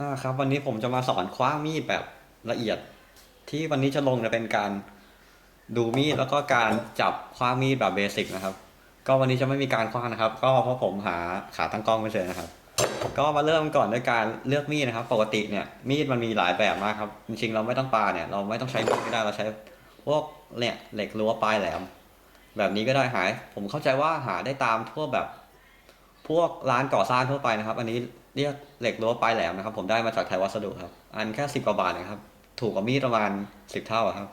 อ่าครับ วันนี้ผมจะมาสอนคว้างมีดแบบละเอียด ที่วันนี้จะลงจะเป็นการดูมีดแล้วก็การจับคว้างมีดแบบเบสิกนะครับ ก็วันนี้จะไม่มีการคว้างนะครับ ก็เพราะผมหาขาตั้งกล้องไม่เจอนะครับ ก็มาเริ่มก่อนด้วยการเลือกมีดนะครับ ปกติเนี่ยมีดมันมีหลายแบบมากครับจริงๆเราไม่ต้องปาเนี่ยเราไม่ต้องใช้มีดก็ได้เราใช้พวกเนี่ยเหล็กรั้วปลายแหลม แบบนี้ก็ได้หาย ผมเข้าใจว่าหาได้ตามทั่วแบบ พวกร้านก่อสร้างทั่วไปนะครับ อันนี้ เรียกเหล็กรั้วปลายแหลมนะครับ ผมได้มาจากไทยวัสดุครับ อันแค่สิบกว่าบาทนะครับ ถูกกว่ามีดประมาณสิบเท่าครับ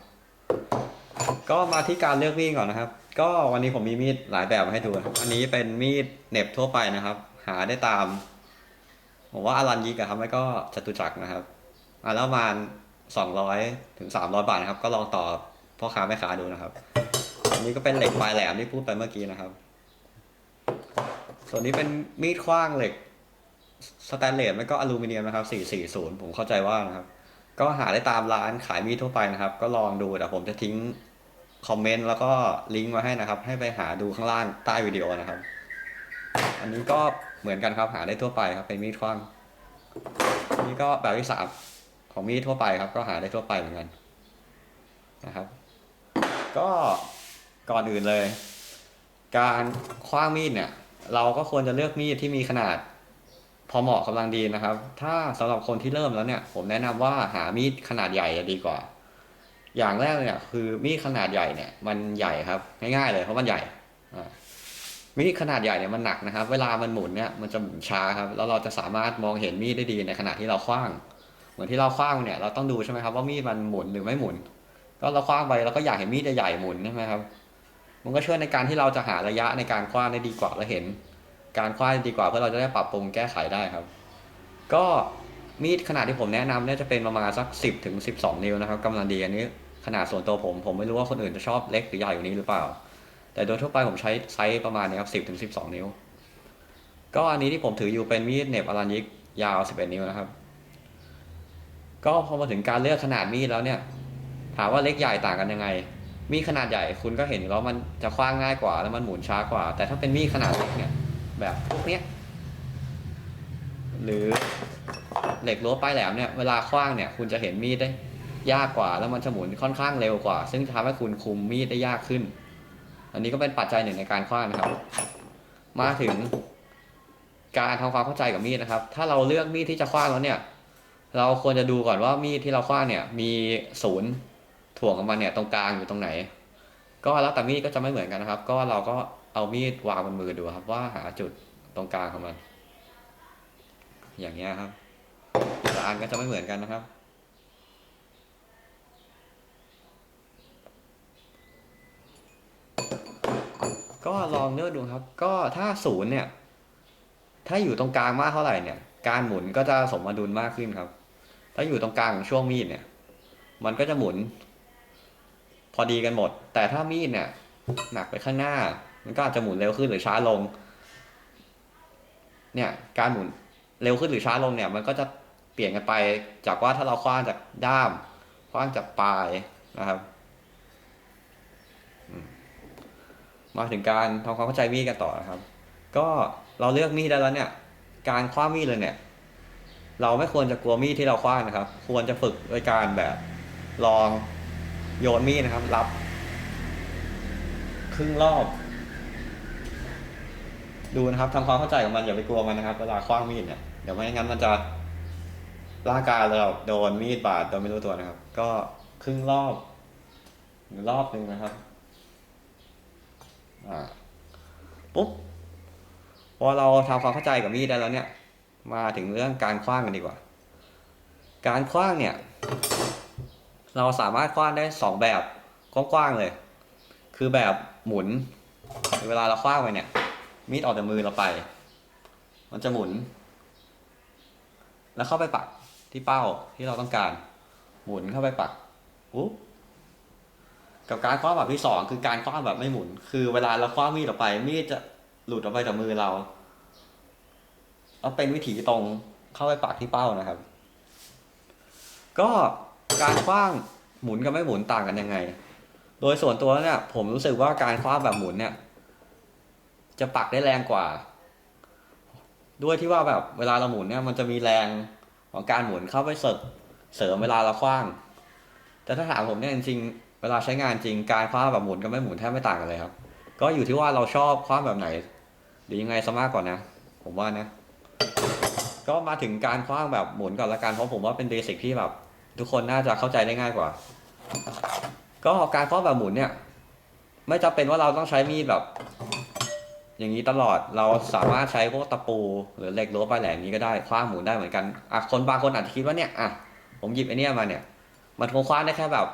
ก็มาที่การเลือกมีดก่อนนะครับ ก็วันนี้ผมมีมีดหลายแบบมาให้ดูครับอันนี้เป็นมีดเหน็บทั่วไปนะครับ หาได้ตามผมว่าอารันยิกอะครับไม่ก็จตุจักรนะครับอันละประมาณสองร้อยถึงสามร้อยบาทนะครับ ก็ลองต่อพ่อค้าแม่ค้าดูนะครับ อันนี้ก็เป็นเหล็กปลายแหลมที่พูดไปเมื่อกี้นะครับ ส่วนนี้เป็นมีดขว้างเหล็ก สแตนเลสไม่ก็อลูมิเนียมนะครับ 440 ผมเข้าใจว่านะครับ ก็หาได้ตามร้านขายมีดทั่วไปนะครับ ก็ลองดูแต่ผมจะทิ้งคอมเมนต์แล้วก็ลิงก์มาให้นะครับ ให้ไปหาดูข้างล่างใต้วิดีโอนะครับ อันนี้ก็เหมือนกันครับหาได้ทั่วไปครับเป็นมีดขว้างนนี้ก็แบบที่สามของมีดทั่วไปครับ ก็หาได้ทั่วไปเหมือนกันนะครับ ก็ก่อนอื่นเลย การคว้างมีดเนี่ย เราก็ควรจะเลือกมีดที่มีขนาด พอเหมาะกำลังดีนะครับ ถ้าสำหรับคนที่เริ่มแล้วเนี่ย ผมแนะนำว่าหามีดขนาดใหญ่จะดีกว่า อย่างแรกเนี่ยคือมีดขนาดใหญ่เนี่ย มันใหญ่ครับง่ายๆเลยเพราะมันใหญ่มีดขนาดใหญ่เนี่ยมันหนักนะครับ เวลามันหมุนเนี่ยมันจะหมุนช้าครับแล้วเราจะสามารถมองเห็นมีดได้ดีในขณะที่เราคว้าง เหมือนที่เราคว้างเนี่ยเราต้องดูใช่ไหมครับว่ามีดมันหมุนหรือไม่หมุน ก็เราคว้างไปเราก็อยากเห็นมีดใหญ่ๆหมุนใช่ไหมครับ มันก็ช่วยในการที่เราจะหาระยะในการคว้างได้ดีกว่าและเห็น การคว้าดีกว่าเพื่อเราจะได้ปรับปรุงแก้ไขได้ครับ ก็มีดขนาดที่ผมแนะนำเนี่ยจะเป็นประมาณสัก 10ถึง12 นิ้วนะครับกำลังดีอันนี้ขนาดส่วนตัวผมผมไม่รู้ว่าคนอื่นจะชอบเล็กหรือใหญ่กว่นี้หรือเปล่า แต่โดยทั่วไปผมใช้ไซส์ประมาณนี้ครับ10ถึง12 นิ้ว ก็อันนี้ที่ผมถืออยู่เป็นมีดเน็บอลันยิกยาว 11 นิ้วนะครับ ก็พอมาถึงการเลือกขนาดมีดแล้วเนี่ยถามว่าเล็กใหญ่ต่างกันยังไง มีขนาดใหญ่คุณก็เห็นแล้วมันจะคว้างง่ายกว่าแล้วมันหมุนช้ากว่า แต่ถ้าเป็นมีดขนาดเล็กเนี่ย แบบพวกเนี้ยหรือเหล็กรั้วปลายแหลมเนี่ยเวลาคว้างเนี่ยคุณจะเห็นมีดได้ยากกว่าแล้วมันจะหมุนค่อนข้างเร็วกว่า ซึ่งทำให้คุณคุมมีดได้ยากขึ้น อันนี้ก็เป็นปัจจัยหนึ่งในการคว้างนะครับ มาถึงการทำความเข้าใจกับมีดนะครับ ถ้าเราเลือกมีดที่จะคว้างแล้วเนี่ย เราควรจะดูก่อนว่ามีดที่เราคว้างเนี่ย มีศูนย์ถ่วงของมันเนี่ยตรงกลางอยู่ตรงไหน ก็แล้วแต่มีดก็จะไม่เหมือนกันนะครับ ก็เราก็ เอามีดวางบนมือดูครับ ว่าหาจุดตรงกลางของมัน อย่างเงี้ยครับแต่ละอันก็จะไม่เหมือนกันนะครับ ก็ลองเลือกดูครับ ก็ถ้าศูนย์เนี่ย ถ้าอยู่ตรงกลางมากเท่าไหร่เนี่ย การหมุนก็จะสมดุลมากขึ้นครับ ถ้าอยู่ตรงกลางของช่วงมีดเนี่ย มันก็จะหมุน พอดีกันหมด แต่ถ้ามีดเนี่ยหนักไปข้างหน้า มันก็อาจจะหมุนเร็วขึ้นหรือช้าลง เนี่ย การหมุนเร็วขึ้นหรือช้าลงเนี่ย มันก็จะเปลี่ยนกันไปจากว่าถ้าเราคว้างจากด้ามคว้างจากปลายนะครับมมาถึงการทำความเข้าใจมีดกันต่อนะครับ ก็เราเลือกมีดได้แล้วเนี่ย การคว้างมีดเลยเนี่ย เราไม่ควรจะกลัวมีดที่เราคว้างนะครับ ควรจะฝึกโดยการแบบลองโยนมีดนะครับ รับ ครึ่งรอบ ดูนะครับทำความเข้าใจกับมันอย่าไปกลัวมันนะครับเวลาคว้างมีดเนี่ยเดี๋ยวไม่งั้นมันจะร่างกายเราโดนมีดบาดโดยไม่รู้ตัวนะครับ ก็ครึ่งรอบหรือรอบหนึ่งนะครับ อ่าปุ๊บพอเราทำความเข้าใจกับมีดได้แล้วเนี่ย มาถึงเรื่องการคว้างกันดีกว่า การคว้างเนี่ย เราสามารถคว้างได้สองแบบกว้างๆเลย คือแบบหมุน เวลาเราคว้างไปเนี่ย มีดออกจากมือเราไป มันจะหมุน แล้วเข้าไปปักที่เป้าที่เราต้องการ หมุนเข้าไปปักปุ๊บกับการคว้าแบบที่สองคือการคว้าแบบไม่หมุน คือเวลาเราคว้ามีดออกไป มีดจะหลุดออกไปจากมือเราเอาเป็นวิถีตรงเข้าไปปักที่เป้านะครับ ก็การคว้างหมุนกับไม่หมุนต่างกันยังไง โดยส่วนตัวเนี่ย ผมรู้สึกว่าการคว้าแบบหมุนเนี่ย จะปักได้แรงกว่า ด้วยที่ว่าแบบเวลาเราหมุนเนี่ยมันจะมีแรงของการหมุนเข้าไปเสริมเสริมเวลาเราคว้าง แต่ถ้าถามผมเนี่ยจริงเวลาใช้งานจริงการคว้างแบบหมุนกับไม่หมุนแทบไม่ต่างกันเลยครับ ก็อยู่ที่ว่าเราชอบคว้างแบบไหนหรือยังไงซะมากกว่านะ ผมว่านะ ก็มาถึงการคว้างแบบหมุนก่อนละกันเพราะผมว่าเป็นเบสิกที่แบบ ทุกคนน่าจะเข้าใจได้ง่ายกว่า ก็การคว้างแบบหมุนเนี่ย ไม่จำเป็นว่าเราต้องใช้มีดแบบ อย่างนี้ตลอดเราสามารถใช้พวกตะปู หรือเหล็กโลบปลายแหลมนี้ก็ได้คว้าหมุนได้เหมือนกันอะคนบางคนอาจจะคิดว่าเนี่ยอะผมหยิบไอเนี้ยมาเนี่ย มันคงคว้าได้แค่แบบ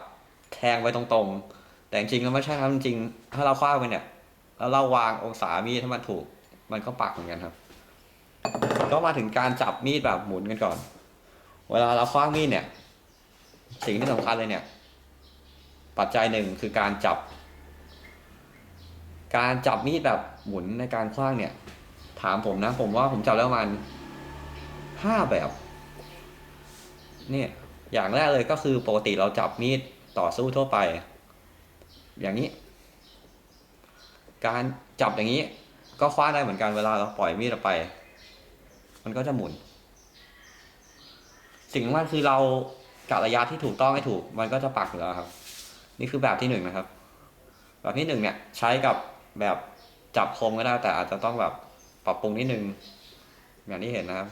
แทงไว้ตรงๆ แต่จริงๆแล้วไม่ใช่ครับจริงถ้าเราคว้าไปเนี่ยแล้วเราวางองศามีดให้มันถูก มันก็ปักเหมือนกันครับ ก็มาถึงการจับมีดแบบหมุนกันก่อน เวลาเราคว้ามีดเนี่ย สิ่งที่สำคัญเลยเนี่ย ปัจจัยหนึ่งคือการจับ การจับมีดแบบ หมุนในการคว้างเนี่ย ถามผมนะ ผมว่าผมจับแล้วมาณห้าแบบ เนี่ย อย่างแรกเลยก็คือปกติเราจับมีดต่อสู้ทั่วไป อย่างนี้ การจับอย่างนี้ ก็คว้าได้เหมือนกันเวลาเราปล่อยมีดออกไป มันก็จะหมุน สิ่งสำคัญคือเรากะระยะที่ถูกต้องให้ถูก มันก็จะปักอยู่แล้วครับ นี่คือแบบที่หนึ่งนะครับ แบบที่หนึ่งเนี่ย ใช้กับแบบ จับคมก็ได้แต่อาจจะต้องแบบปรับปรุงนิดนึงอย่างที่เห็นนะครับ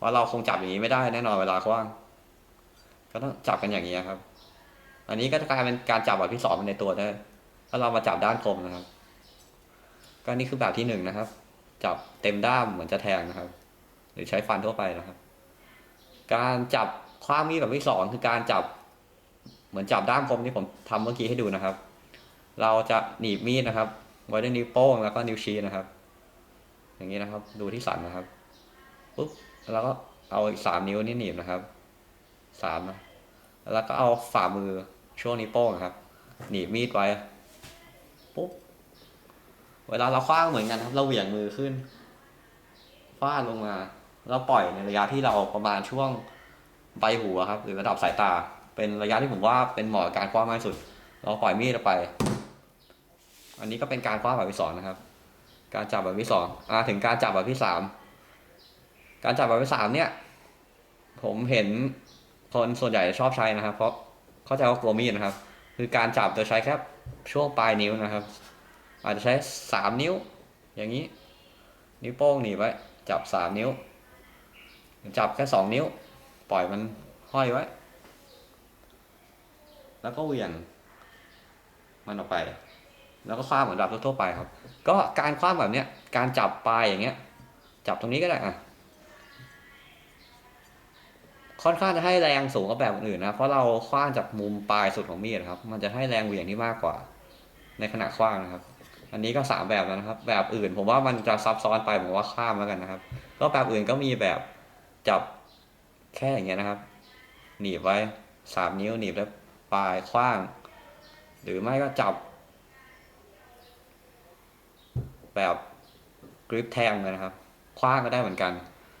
ว่าเราคงจับอย่างนี้ไม่ได้แน่นอนเวลาคว้าง ก็ต้องจับกันอย่างนี้ครับ อันนี้ก็จะกลายเป็นการจับแบบที่สองในตัวได้ถ้าเรามาจับด้านคมนะครับ ก็นี่คือแบบที่หนึ่งนะครับ จับเต็มด้ามเหมือนจะแทงนะครับ หรือใช้ฟันทั่วไปนะครับ การจับคว้างมีดแบบที่สองคือการจับ เหมือนจับด้ามคมที่ผมทำเมื่อกี้ให้ดูนะครับ เราจะหนีบมีดนะครับ ไว้ด้วยนิ้วโป้งแล้วก็นิ้วชี้นะครับ อย่างนี้นะครับ ดูที่สันนะครับปุ๊บแล้วก็เอาอีกสามนิ้วนี่หนีบนะครับสามนะแล้วก็เอาฝ่ามือช่วงนิ้วโป้งนะครับ หนีบมีดไว้ปุ๊บเวลาเราคว้างเหมือนกันครับ เราเหวี่ยงมือขึ้นฟาดลงมา เราปล่อยในระยะที่เราประมาณช่วงใบหัวครับ หรือระดับสายตา เป็นระยะที่ผมว่าเป็นเหมาะกับการคว้างมากที่สุด เราปล่อยมีดไป อันนี้ก็เป็นการคว้าแบบที่สองนะครับ การจับแบบที่สองอาถึงการจับแบบที่สามการจับแบบที่สามเนี่ย ผมเห็นคนส่วนใหญ่ชอบใช้นะครับ เพราะเข้าใจว่ากลัวมีดนะครับ คือการจับโดยใช้แค่ช่วงปลายนิ้วนะครับ อาจจะใช้สามนิ้ว อย่างนี้ นิ้วโป้งหนีบไว้ จับสามนิ้ว จับแค่สองนิ้ว ปล่อยมันห้อยไว้ แล้วก็เหวี่ยงมันออกไป แล้วก็คว้าเหมือนแบบทั่วไปครับ ก็การคว้าแบบเนี้ยการจับปลายอย่างเงี้ย จับตรงนี้ก็ได้อะค่อนข้างจะให้แรงสูงกว่าแบบอื่นนะ เพราะเราคว้างจากมุมปลายสุดของมีดครับ มันจะให้แรงเหวี่ยงที่มากกว่า ในขณะคว้างนะครับ อันนี้ก็สามแบบแล้วนะครับ แบบอื่นผมว่ามันจะซับซ้อนไปผมว่าข้ามแล้วกันนะครับ ก็แบบอื่นก็มีแบบจับแค่อย่างเงี้ยนะครับ หนีบไว้สามนิ้วหนีบแล้วปลายคว้าง หรือไม่ก็จับ แบบกริปแทงเลยนะครับ คว้างก็ได้เหมือนกัน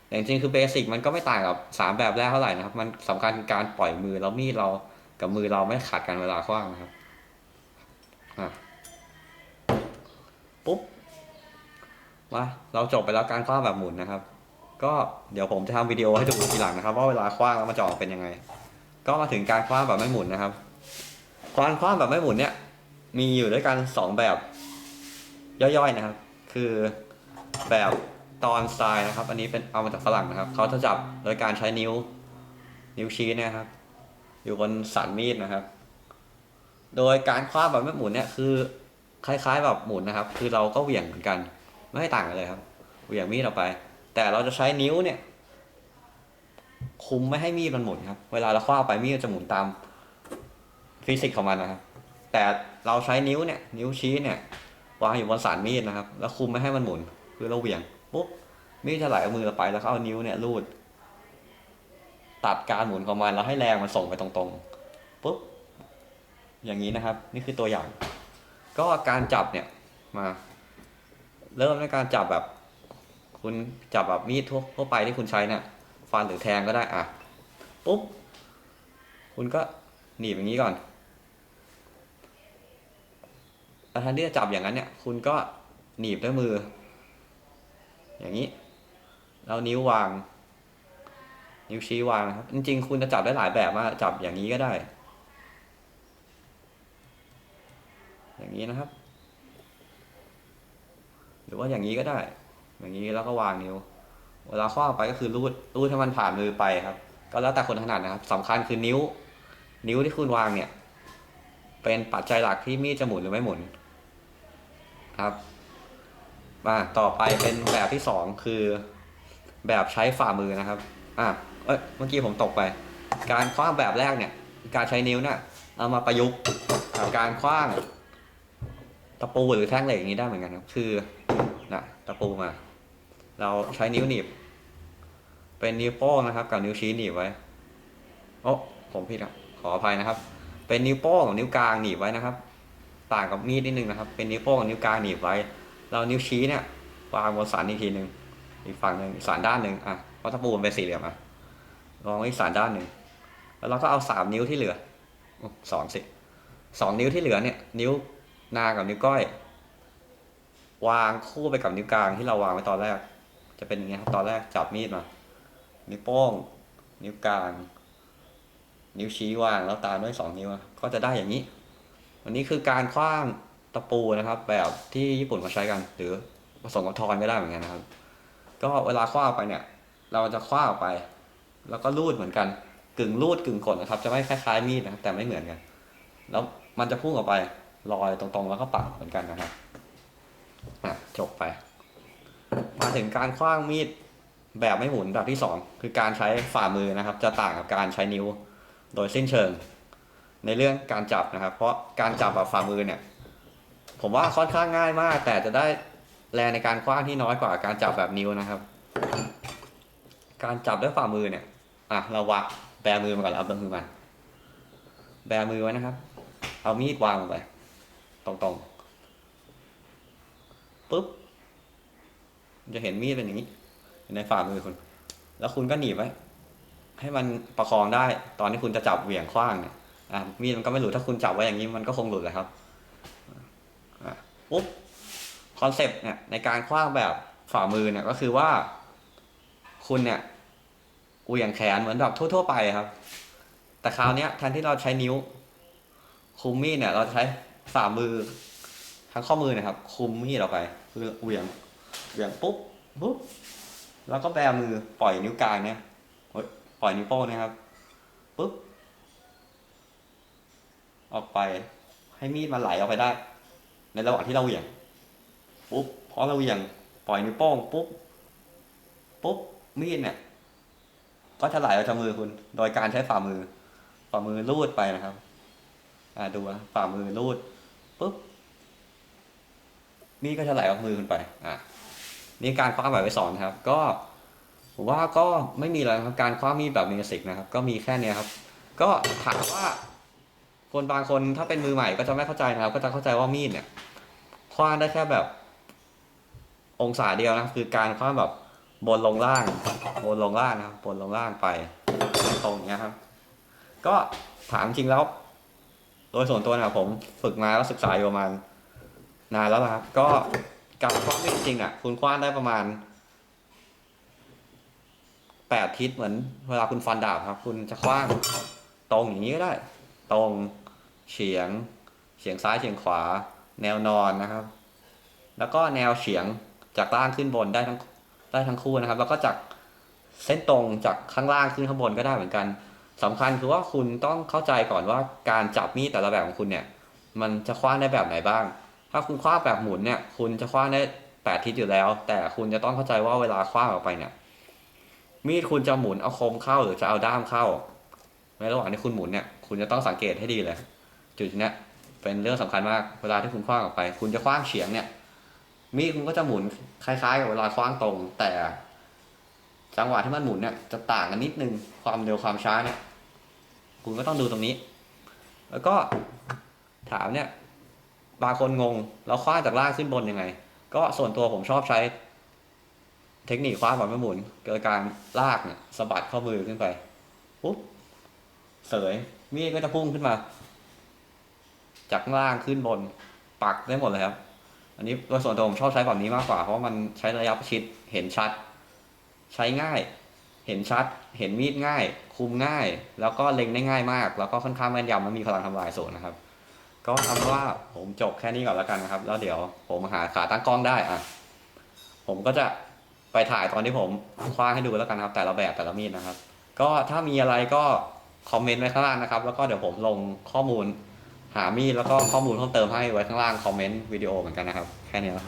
แต่จริงๆคือเบสิกมันก็ไม่ต่างกับสามแบบแรกเท่าไหร่นะครับ มันสำคัญการปล่อยมือแล้วมีดเรากับมือเราไม่ขัดกันเวลาคว้างนะครับปุ๊บมาเราจบไปแล้วการคว้างแบบหมุนนะครับ ก็เดี๋ยวผมจะทำวิดีโอให้ดูทีหลังนะครับ ว่าเวลาคว้างแล้วมันจะออกเป็นยังไง ก็มาถึงการคว้างแบบไม่หมุนนะครับการคว้างแบบไม่หมุนเนี่ย มีอยู่ด้วยกันสองแบบ ย่อยๆนะครับ คือแบบตอนทรายนะครับ อันนี้เป็นเอามาจากฝรั่งนะครับ เขาจะจับโดยการใช้นิ้ว นิ้วชี้เนี่ยครับ อยู่บนสันมีดนะครับ โดยการคว้าแบบไม่หมุนเนี่ยคือ คล้ายๆแบบหมุนนะครับ คือเราก็เหวี่ยงเหมือนกัน ไม่ให้ต่างกันเลยครับ เหวี่ยงมีดออกไป แต่เราจะใช้นิ้วเนี่ย คุมไม่ให้มีดมันหมุนครับ เวลาเราคว้าไปมีดจะหมุนตามฟิสิกส์ของมันนะครับ แต่เราใช้นิ้วเนี่ย นิ้วชี้เนี่ย วางอยู่บนสารมีดนะครับ แล้วคุมไม่ให้มันหมุนคือเราเหวี่ยงปุ๊บมีดจะไหลเอามือเราไปแล้วก็เอานิ้วเนี่ยรูด ตัดการหมุนของมันแล้วให้แรงมันส่งไปตรงๆปุ๊บอย่างนี้นะครับ นี่คือตัวอย่าง ก็การจับเนี่ยมา เริ่มในการจับแบบ คุณจับแบบมีดทั่วทั่วไปที่คุณใช้เนี่ยฟันหรือแทงก็ได้อะปุ๊บคุณก็หนีบอย่างนี้ก่อน แทนที่จะจับอย่างนั้นเนี่ยคุณก็หนีบด้วยมือ อย่างนี้แล้วนิ้ววาง นิ้วชี้วางนะครับ จริงๆ คุณจะจับได้หลายแบบมาจับอย่างนี้ก็ได้ อย่างนี้นะครับ หรือว่าอย่างนี้ก็ได้ อย่างนี้แล้วก็วางนิ้ว เวลาคว้างไปก็คือรูดรูดให้มันผ่านมือไปครับ ก็แล้วแต่คนถนัดนะครับสำคัญคือนิ้ว นิ้วที่คุณวางเนี่ย เป็นปัจจัยหลักที่มีดจะหมุนหรือไม่หมุนครับมาต่อไปเป็นแบบที่สองคือ แบบใช้ฝ่ามือนะครับอะเอ้ยเมื่อกี้ผมตกไป การคว้างแบบแรกเนี่ย การใช้นิ้วเนี่ยเอามาประยุกต์กับการคว้างตะปูหรือแท่งเหล็กอย่างนี้ได้เหมือนกันครับ คือนะตะปูมา เราใช้นิ้วหนีบ เป็นนิ้วโป้งนะครับ กับนิ้วชี้หนีบไว้โอ้ผมผิดครับขออภัยนะครับ เป็นนิ้วโป้งกับนิ้วกลางหนีบไว้นะครับ ต่างกับมีดนิดนึงนะครับ เป็นนิ้วโป้งกับนิ้วกลางหนีบไว้ เรานิ้วชี้เนี่ยวางบนสันอีกทีหนึ่งอีกฝั่งหนึ่งสันด้านหนึ่งอะเพราะตะปูนเป็นสี่เหลี่ยมอะลองไอีกสันด้านหนึ่งแล้วเราก็เอาสามนิ้วที่เหลือสองสิสองนิ้วที่เหลือเนี่ย นิ้วนากับนิ้วก้อย วางคู่ไปกับนิ้วกลางที่เราวางไว้ตอนแรก จะเป็นอย่างเงี้ยครับตอนแรกจับมีดมา นิ้วโป้ง นิ้วกลาง นิ้วชี้วางแล้วตามด้วยสองนิ้วก็จะได้อย่างนี้อันนี้คือการคว้างตะปูนะครับ แบบที่ญี่ปุ่นเขาใช้กัน หรือผสมกับทอนก็ได้เหมือนกันนะครับ ก็เวลาคว้างไปเนี่ย เราจะคว้างออกไป แล้วก็ลูดเหมือนกัน กึ่งลูดกึ่งกดนะครับ จะไม่คล้ายๆมีดนะครับแต่ไม่เหมือนกัน แล้วมันจะพุ่งออกไปลอยตรงๆ แล้วก็ปักเหมือนกันนะครับอะจบไป มาถึงการคว้างมีดแบบไม่หมุนแบบที่สองคือการใช้ฝ่ามือนะครับ จะต่างกับการใช้นิ้ว โดยสิ้นเชิง ในเรื่องการจับนะครับ เพราะการจับแบบฝ่ามือเนี่ย ผมว่าค่อนข้างง่ายมาก แต่จะได้แรงในการคว้างที่น้อยกว่าการจับแบบนิ้วนะครับ การจับด้วยฝ่ามือเนี่ยอะเราวางแบมือมาก่อนแล้วเอาแบมือมาแบมือไว้นะครับ เอามีดวางลงไป ตรงๆปุ๊บจะเห็นมีดเป็นอย่างนี้ในฝ่ามือคุณ แล้วคุณก็หนีบไว้ ให้มันประคองได้ ตอนที่คุณจะจับเหวี่ยงคว้างเนี่ยอะมีดมันก็ไม่หลุดถ้าคุณจับไว้อย่างนี้มันก็คงหลุดแหละครับอะปุ๊บคอนเซปต์เนี่ยในการคว้างแบบฝ่ามือเนี่ยก็คือว่า คุณเนี่ยเหวี่ยงแขนเหมือนแบบทั่ว ๆ ไปครับ แต่คราวเนี้ยแทนที่เราใช้นิ้ว คุมมีดเนี่ย เราใช้ฝ่ามือทั้งข้อมือนะครับ คุมมีดออกไปคือเหวี่ยงเหวี่ยงปุ๊บปุ๊บแล้วก็แบมือปล่อยนิ้วกลางเนี่ย ปล่อยนิ้วโป้งนะครับปุ๊บออกไป ให้มีดมันไหลออกไปได้ ในระหว่างที่เราเหวี่ยงปุ๊บพอเราเหวี่ยง ปล่อยนิ้วโป้งปุ๊บปุ๊บมีดเนี่ย ก็จะไหลออกจากมือคุณ โดยการใช้ฝ่ามือ ฝ่ามือลูดไปนะครับ อ่าดูนะฝ่ามือลูดปุ๊บมีดก็จะไหลออกมือคุณไป อะนี่การคว้าแบบไปสอนครับ ก็ ผมว่าก็ไม่มีอะไรครับการคว้ามีดแบบเมสิกนะครับ ก็มีแค่เนี้ยครับ ก็ถามว่า คนบางคนถ้าเป็นมือใหม่ก็จะไม่เข้าใจนะครับ ก็จะเข้าใจว่ามีดเนี่ยคว้าได้แค่แบบ องศาเดียวนะคือการคว้าแบบบนลงล่าง บนลงล่างนะครับ บนลงล่างไปตรงเนี้ยครับ ก็ถามจริงแล้ว โดยส่วนตัวนะครับผมฝึกมาแล้วศึกษาอยู่ประมาณนานแล้วนะครับ ก็การคว้ามีดจริงๆอะ คุณคว้าได้ประมาณ แปดทิศเหมือนเวลาคุณฟันดาบครับ คุณจะคว้างตรงอย่างนี้ก็ได้ ตรงเฉียง เฉียงซ้ายเฉียงขวา แนวนอนนะครับ แล้วก็แนวเฉียงจากล่างขึ้นบนได้ทั้งได้ทั้งคู่นะครับ แล้วก็จากเส้นตรงจากข้างล่างขึ้นข้างบนก็ได้เหมือนกันสำคัญคือว่าคุณต้องเข้าใจก่อนว่าการจับมีดแต่ละแบบของคุณเนี่ย มันจะคว้างได้แบบไหนบ้าง ถ้าคุณคว้างแบบหมุนเนี่ย คุณจะคว้างได้แปดทิศอยู่แล้ว แต่คุณจะต้องเข้าใจว่าเวลาคว้างออกไปเนี่ย มีดคุณจะหมุนเอาคมเข้าหรือจะเอาด้ามเข้า ในระหว่างที่คุณหมุนเนี่ย คุณจะต้องสังเกตให้ดีเลย จุดนี้เป็นเรื่องสำคัญมาก เวลาที่คุณคว้างออกไป คุณจะคว้างเฉียงเนี่ย มีดคุณก็จะหมุนคล้ายๆกับเวลาคว้างตรง แต่จังหวะที่มันหมุนเนี่ยจะต่างกันนิดนึง ความเร็วความช้าเนี่ย คุณก็ต้องดูตรงนี้ แล้วก็ถามเนี่ย บางคนงงเราคว้างจากล่างขึ้นบนยังไง ก็ส่วนตัวผมชอบใช้ เทคนิคคว้างแบบไม่หมุนโดการลากเนี่ยสะบัดข้อมือขึ้นไปปุ๊บเสยมีดก็จะพุ่งขึ้นมา จากล่างขึ้นบนปักได้หมดเลยครับ อันนี้โดยส่วนตัวผมชอบใช้แบบนี้มากกว่า เพราะมันใช้ระยะประชิดเห็นชัด ใช้ง่าย เห็นชัด เห็นมีดง่าย คุมง่าย แล้วก็เล็งได้ง่ายมาก แล้วก็ค่อนข้างแม่นยำและมีพลังทำลายสูงนะครับ ก็ทำว่าผมจบแค่นี้ก่อนแล้วกันนะครับ แล้วเดี๋ยวผมหาขาตั้งกล้องได้อะ ผมก็จะ ไปถ่ายตอนที่ผมคว้างให้ดูแล้วกันครับ แต่ละแบบแต่ละมีดนะครับ ก็ถ้ามีอะไรก็คอมเมนต์ไว้ข้างล่างนะครับ แล้วก็เดี๋ยวผมลงข้อมูลหามีดแล้วก็ข้อมูลเพิ่มเติมให้ไว้ข้างล่างคอมเมนต์วิดีโอเหมือนกันนะครับ แค่นี้แล้ว